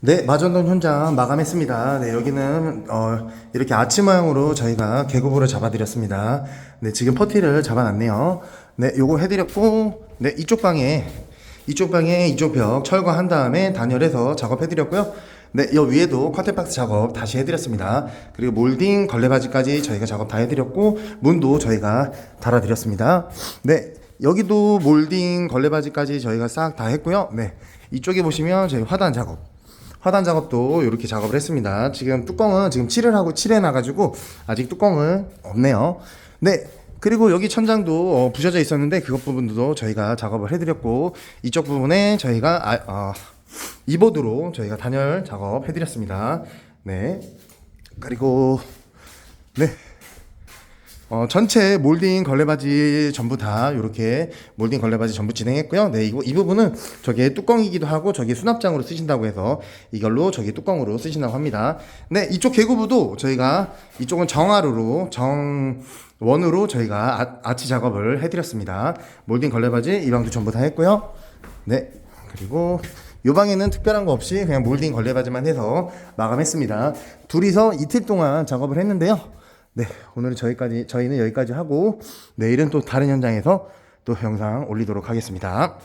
네, 마전동 현장 마감했습니다. 네, 여기는 어, 이렇게 아치 모양으로 저희가 계급으로 잡아드렸습니다. 네, 지금 퍼티를 잡아놨네요. 네, 요거 해드렸고, 네, 이쪽 방에 이쪽 방에 이쪽 벽 철거한 다음에 단열해서 작업해드렸고요. 네, 여 위에도 커튼박스 작업 다시 해드렸습니다. 그리고 몰딩 걸레바지까지 저희가 작업 다 해드렸고 문도 저희가 달아드렸습니다. 네, 여기도 몰딩 걸레바지까지 저희가 싹 다 했고요. 네, 이쪽에 보시면 저희 화단 작업. 화단 작업도 이렇게 작업을 했습니다. 지금 뚜껑은 지금 칠을 하고 칠해 놔가지고 아직 뚜껑은 없네요. 네. 그리고 여기 천장도 어, 부셔져 있었는데 그것 부분도 저희가 작업을 해드렸고 이쪽 부분에 저희가 아, 어, 이보드로 저희가 단열 작업 해드렸습니다. 네. 그리고 네. 어, 전체 몰딩 걸레바지 전부 다 이렇게 몰딩 걸레바지 전부 진행했고요. 네, 이거 이 부분은 저게 뚜껑이기도 하고 저게 수납장으로 쓰신다고 해서 이걸로 저게 뚜껑으로 쓰신다고 합니다. 네, 이쪽 개구부도 저희가 이쪽은 정화로로 정 원으로 저희가 아, 아치 작업을 해드렸습니다. 몰딩 걸레바지 이 방도 전부 다 했고요. 네, 그리고 요 방에는 특별한 거 없이 그냥 몰딩 걸레바지만 해서 마감했습니다. 둘이서 이틀 동안 작업을 했는데요. 네, 오늘은 저희까지 저희는 여기까지 하고 내일은 또 다른 현장에서 또 영상 올리도록 하겠습니다.